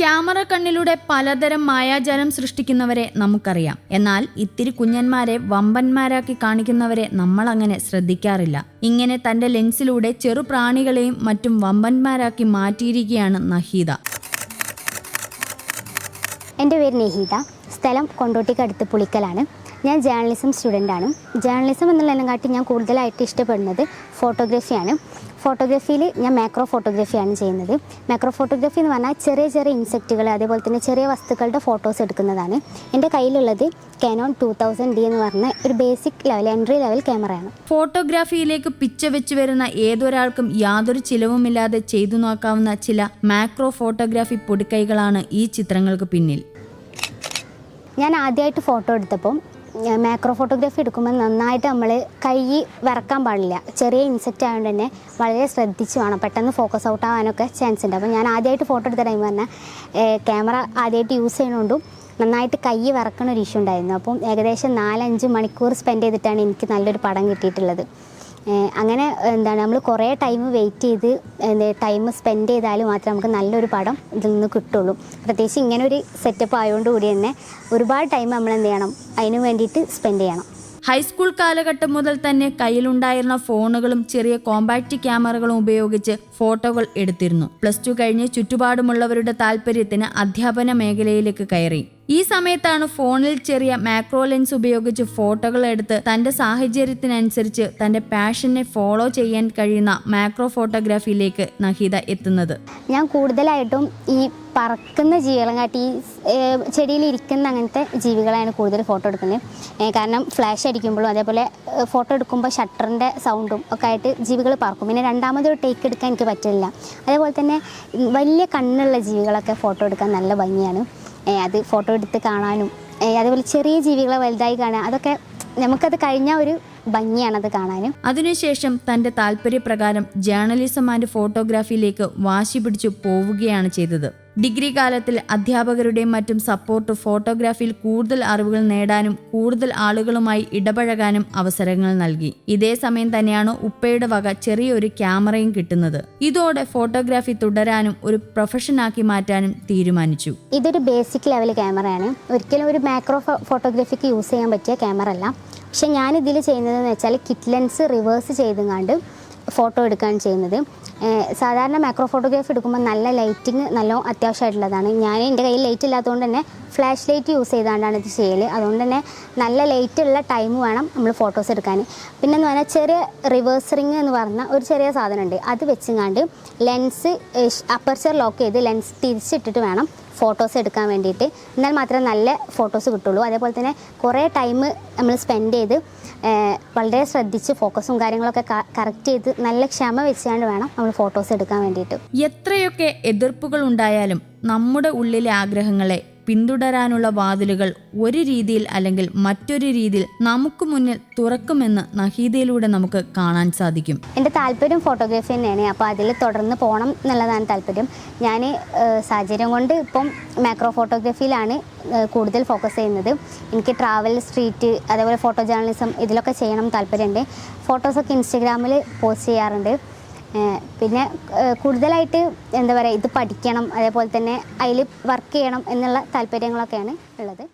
Camera കണ്ണിലൂടെ പലതരം മായാജാലം സൃഷ്ടിക്കുന്നവരെ നമുക്കറിയാം. എന്നാൽ ഇത്തിരി കുഞ്ഞന്മാരെ വമ്പന്മാരാക്കി കാണിക്കുന്നവരെ നമ്മൾ അങ്ങനെ ശ്രദ്ധിക്കാറില്ല. ഇങ്ങനെ തന്റെ ലെൻസിലൂടെ ചെറുപ്രാണികളെയും മറ്റും വമ്പന്മാരാക്കി മാറ്റിയിരിക്കുകയാണ് നഹീദ. എന്റെ പേര് നഹീദ. സ്ഥലം കൊണ്ടോട്ടിക്കടുത്ത് പുളിക്കലാണ്. ഞാൻ ജേർണലിസം സ്റ്റുഡന്റാണ് ജേർണലിസം എന്നുള്ളതിനെക്കാട്ടി ഞാൻ കൂടുതലായിട്ട് ഇഷ്ടപ്പെടുന്നത് ഫോട്ടോഗ്രാഫിയാണ് ഫോട്ടോഗ്രാഫിയിൽ ഞാൻ മാക്രോ ഫോട്ടോഗ്രാഫിയാണ് ചെയ്യുന്നത്. മാക്രോ ഫോട്ടോഗ്രാഫി എന്ന് പറഞ്ഞാൽ ചെറിയ ചെറിയ ഇൻസെക്റ്റുകൾ അതേപോലെ തന്നെ ചെറിയ വസ്തുക്കളുടെ ഫോട്ടോസ് എടുക്കുന്നതാണ്. എന്റെ കയ്യിലുള്ളത് കാനോൺ ടു തൗസൻഡ് ഡി എന്ന് പറഞ്ഞ ഒരു ബേസിക് ലെവൽ എൻട്രി ലെവൽ ക്യാമറയാണ് ഫോട്ടോഗ്രാഫിയിലേക്ക് പിച്ച വെച്ച് വരുന്ന ഏതൊരാൾക്കും യാതൊരു ചിലവുമില്ലാതെ ചെയ്തു നോക്കാവുന്ന ചില മാക്രോ ഫോട്ടോഗ്രാഫി പൊടിക്കൈകളാണ് ഈ ചിത്രങ്ങൾക്ക് പിന്നിൽ. ഞാൻ ആദ്യമായിട്ട് ഫോട്ടോ എടുത്തപ്പം മാക്രോ ഫോട്ടോഗ്രാഫി എടുക്കുമ്പോൾ നന്നായിട്ട് നമ്മൾ കൈ വരക്കാൻ പാടില്ല. ചെറിയ ഇൻസെക്റ്റ് ആയതുകൊണ്ട് തന്നെ വളരെ ശ്രദ്ധിച്ച് വേണം. പെട്ടെന്ന് ഫോക്കസ് ഔട്ട് ആവാനൊക്കെ ചാൻസ് ഉണ്ട്. അപ്പോൾ ഞാൻ ആദ്യമായിട്ട് ഫോട്ടോ എടുത്ത ടൈം പറഞ്ഞാൽ ക്യാമറ ആദ്യമായിട്ട് യൂസ് ചെയ്യണോണ്ടും നന്നായിട്ട് കൈ വിറക്കണ ഒരു ഇഷ്യൂ ഉണ്ടായിരുന്നു. അപ്പം ഏകദേശം നാലഞ്ച് മണിക്കൂർ സ്പെൻഡ് ചെയ്തിട്ടാണ് എനിക്ക് നല്ലൊരു പടം കിട്ടിയിട്ടുള്ളത്. അങ്ങനെ എന്താണ് നമ്മൾ കുറേ ടൈം വെയിറ്റ് ചെയ്ത് എന്താ ടൈം സ്പെൻഡ് ചെയ്താൽ മാത്രമേ നമുക്ക് നല്ലൊരു പടം ഇതിൽ നിന്ന് കിട്ടുള്ളൂ. പ്രത്യേകിച്ച് ഇങ്ങനെ ഒരു സെറ്റപ്പ് ആയതുകൊണ്ട് കൂടി തന്നെ ഒരുപാട് ടൈം നമ്മൾ എന്ത് ചെയ്യണം? അതിനു വേണ്ടിയിട്ട് സ്പെൻഡ് ചെയ്യണം. ഹൈസ്കൂൾ കാലഘട്ടം മുതൽ തന്നെ കയ്യിലുണ്ടായിരുന്ന ഫോണുകളും ചെറിയ കോമ്പാക്റ്റ് ക്യാമറകളും ഉപയോഗിച്ച് ഫോട്ടോകൾ എടുത്തിരുന്നു. പ്ലസ് ടു കഴിഞ്ഞ് ചുറ്റുപാടുമുള്ളവരുടെ താല്പര്യത്തിന് അധ്യാപന മേഖലയിലേക്ക് കയറി. ഈ സമയത്താണ് ഫോണിൽ ചെറിയ മാക്രോ ലെൻസ് ഉപയോഗിച്ച് ഫോട്ടോകൾ എടുത്ത് തന്റെ സാഹചര്യത്തിനനുസരിച്ച് തന്റെ പാഷനെ ഫോളോ ചെയ്യാൻ കഴിയുന്ന മാക്രോ ഫോട്ടോഗ്രാഫിയിലേക്ക് നഹീദ എത്തുന്നത്. ഞാൻ കൂടുതലായിട്ടും ഈ പറക്കുന്ന ജീവികളും കാട്ടി ഈ ചെടിയിൽ ഇരിക്കുന്ന അങ്ങനത്തെ ജീവികളെയാണ് കൂടുതൽ ഫോട്ടോ എടുക്കുന്നത്. കാരണം ഫ്ലാഷ് അടിക്കുമ്പോഴും അതേപോലെ ഫോട്ടോ എടുക്കുമ്പോൾ ഷട്ടറിന്റെ സൗണ്ടും ഒക്കെ ആയിട്ട് ജീവികൾ പറക്കും. പിന്നെ രണ്ടാമതൊരു ടേക്ക് എടുക്കാൻ എനിക്ക് പറ്റില്ല. അതേപോലെ തന്നെ വലിയ കണ്ണുള്ള ജീവികളൊക്കെ ഫോട്ടോ എടുക്കാൻ നല്ല ഭംഗിയാണ്. അത് ഫോട്ടോ എടുത്ത് കാണാനും അതുപോലെ ചെറിയ ജീവികളെ വലുതായി കാണാൻ അതൊക്കെ നമുക്കത് കഴിഞ്ഞ ഒരു ഭംഗിയാണത് കാണാനും. അതിനുശേഷം തന്റെ താല്പര്യപ്രകാരം ജേർണലിസം ആൻഡ് ഫോട്ടോഗ്രാഫിയിലേക്ക് വാശി പിടിച്ചു പോവുകയാണ് ചെയ്തത്. ഡിഗ്രി കാലത്തിൽ അധ്യാപകരുടെയും മറ്റും സപ്പോർട്ട് ഫോട്ടോഗ്രാഫിയിൽ കൂടുതൽ അറിവുകൾ നേടാനും കൂടുതൽ ആളുകളുമായി ഇടപഴകാനും അവസരങ്ങൾ നൽകി. ഇതേ സമയം തന്നെയാണ് ഉപ്പയുടെ വക ചെറിയൊരു ക്യാമറയും കിട്ടുന്നത്. ഇതോടെ ഫോട്ടോഗ്രാഫി തുടരാനും ഒരു പ്രൊഫഷനാക്കി മാറ്റാനും തീരുമാനിച്ചു. ഇതൊരു ബേസിക് ലെവൽ ക്യാമറയാണ് ഒരിക്കലും ഒരു മാക്രോ ഫോട്ടോഗ്രാഫിക്ക് യൂസ് ചെയ്യാൻ പറ്റിയ ക്യാമറ അല്ല. പക്ഷെ ഞാൻ ഇതിൽ ചെയ്യുന്നതെന്ന് വെച്ചാൽ കിറ്റ് ലെൻസ് റിവേഴ്സ് ചെയ്തുകൊണ്ട് ഫോട്ടോ എടുക്കുകയാണ് ചെയ്യുന്നത്. സാധാരണ മാക്രോ ഫോട്ടോഗ്രാഫി എടുക്കുമ്പോൾ നല്ല ലൈറ്റിങ് നല്ല അത്യാവശ്യമായിട്ടുള്ളതാണ്. ഞാൻ എന്റെ കയ്യിൽ ലൈറ്റ് ഇല്ലാത്തതുകൊണ്ട് തന്നെ ഫ്ലാഷ് ലൈറ്റ് യൂസ് ചെയ്താണ്ടാണ് ഇത് ചെയ്യൽ അതുകൊണ്ട് തന്നെ നല്ല ലൈറ്റ് ഉള്ള ടൈം വേണം നമ്മൾ ഫോട്ടോസ് എടുക്കാൻ പിന്നെ എന്ന് പറഞ്ഞാൽ ചെറിയ റിവേഴ്സറിങ് എന്ന് പറഞ്ഞ ഒരു ചെറിയ സാധനമുണ്ട്. അത് വെച്ചുകൊണ്ട് ലെൻസ് അപ്പർച്ചർ ലോക്ക് ചെയ്ത് ലെൻസ് തിരിച്ചിട്ടിട്ട് വേണം ഫോട്ടോസ് എടുക്കാൻ വേണ്ടിയിട്ട്. എന്നാൽ മാത്രമേ നല്ല ഫോട്ടോസ് കിട്ടുള്ളൂ. അതേപോലെ തന്നെ കുറേ ടൈം നമ്മൾ സ്പെൻഡ് ചെയ്ത് വളരെ ശ്രദ്ധിച്ച് ഫോക്കസും കാര്യങ്ങളൊക്കെ കറക്റ്റ് ചെയ്ത് നല്ല ക്ഷമ വെച്ചാണ്ട് വേണം നമ്മൾ ഫോട്ടോസ് എടുക്കാൻ വേണ്ടിയിട്ട്. എത്രയൊക്കെ എതിർപ്പുകൾ ഉണ്ടായാലും നമ്മുടെ ഉള്ളിലെ ആഗ്രഹങ്ങളെ പിന്തുടരാനുള്ള വാതിലുകൾ ഒരു രീതിയിൽ അല്ലെങ്കിൽ മറ്റൊരു രീതിയിൽ നമുക്ക് മുന്നിൽ തുറക്കുമെന്ന് നഹീദയിലൂടെ നമുക്ക് കാണാൻ സാധിക്കും. എന്റെ താല്പര്യം ഫോട്ടോഗ്രാഫി തന്നെയാണ്. അപ്പോൾ അതിൽ തുടർന്ന് പോകണം എന്നുള്ളതാണ് താല്പര്യം. ഞാൻ സാഹചര്യം കൊണ്ട് ഇപ്പം മാക്രോ ഫോട്ടോഗ്രാഫിയിലാണ് കൂടുതൽ ഫോക്കസ് ചെയ്യുന്നത്. എനിക്ക് ട്രാവൽ സ്ട്രീറ്റ് അതേപോലെ ഫോട്ടോ ജേർണലിസം ഇതിലൊക്കെ ചെയ്യണം താല്പര്യമുണ്ട്. ഫോട്ടോസൊക്കെ ഇൻസ്റ്റഗ്രാമിൽ പോസ്റ്റ് ചെയ്യാറുണ്ട്. പിന്നെ കൂടുതലായിട്ട് എന്താ പറയുക ഇത് പഠിക്കണം അതേപോലെ തന്നെ അതിൽ വർക്ക് ചെയ്യണം എന്നുള്ള താല്പര്യങ്ങളൊക്കെയാണ് ഉള്ളത്.